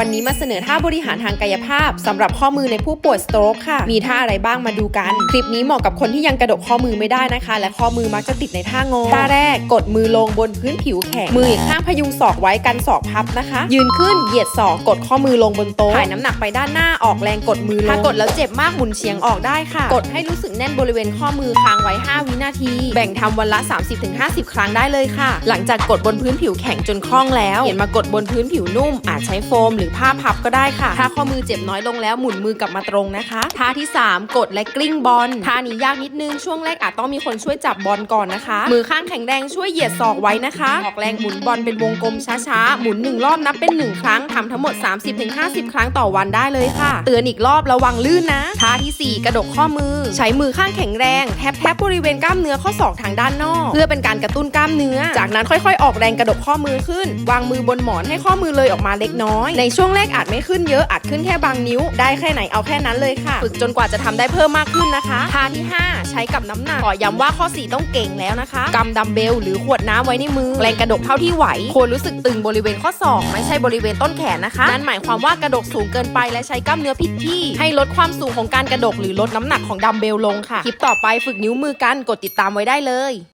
วันนี้มาเสนอท่าบริหารทางกายภาพสำหรับข้อมือในผู้ป่วยสโตรกค่ะ มีท่าอะไรบ้างมาดูกัน คลิปนี้เหมาะกับคนที่ยังกระดกข้อมือไม่ได้นะคะ และข้อมือมักจะติดในท่างอท่าแรกกดมือลงบนพื้นผิวแข็งมืออีกข้างพยุงศอกไว้กันศอกพับนะคะ ยืนขึ้นเหยียดศอกกดข้อมือลงบนโต๊ะถ่ายน้ำหนักไปด้านหน้าออกแรงกดมือลงถ้ากดแล้วเจ็บมากหมุนเฉียงออกได้ค่ะ กดให้รู้สึกแน่นบริเวณข้อมือค้างไว้ 5 วินาที แบ่งทำวันละ 30-50 ครั้งได้เลยค่ะ หลังจากกดบนพื้นผิวแข็งจนคล่องแล้วเปลี่ยนมากดบนพื้นผิวนุ่มอาจใช้โฟมหรือผ้าพับก็ได้ค่ะ ถ้าข้อมือเจ็บน้อยลงแล้วหมุนมือกลับมาตรงนะคะท่าที่ 3 กดและกลิ้งบอลท่านี้ยากนิดนึงช่วงแรกอาจต้องมีคนช่วยจับบอลก่อนนะคะ มือข้างแข็งแรงช่วยเหยียดศอกไว้นะคะออกแรงหมุนบอลเป็นวงกลมช้าๆหมุนหนึ่งรอบนับเป็นหนึ่งครั้งทำทั้งหมด 30-50 ครั้งต่อวันได้เลยค่ะ เตือนอีกรอบระวังลื่นนะท่าทีสี่ 4 กระดกข้อมือ ใช้มือข้างแข็งแรงแทบแทบบริเวณกล้ามเนื้อข้อศอกทางด้านนอก เพื่อเป็นการกระตุ้นกล้ามเนื้อ จากนั้นค่อยๆ ออกแรงกระดกข้อมือขึ้น วางมือบนหมอนให้ข้อมือเลยออกมาเล็กน้อยในช่วงแรกอาจไม่ขึ้นเยอะอาจขึ้นแค่บางนิ้ว ได้แค่ไหนเอาแค่นั้นเลยค่ะฝึกจนกว่าจะทำได้เพิ่มมากขึ้นนะคะท่าที่ 5 ใช้กับน้ำหนักขอย้ำว่าข้อ 4 ต้องเก่งแล้วนะคะกำดัมเบลหรือขวดน้ำไว้ในมือแรงกระดกเท่าที่ไหวควรรู้สึกตึงบริเวณข้อศอกไม่ใช่บริเวณต้นแขนนะคะนั่นหมายความว่ากระดกสูงเกินไปและใช้กล้ามเนื้อผิดที่ ให้ลดความสูงของการกระดกหรือลดน้ำหนักของดัมเบลลงค่ะคลิปต่อไปฝึกนิ้วมือกันกดติดตามไว้ได้เลย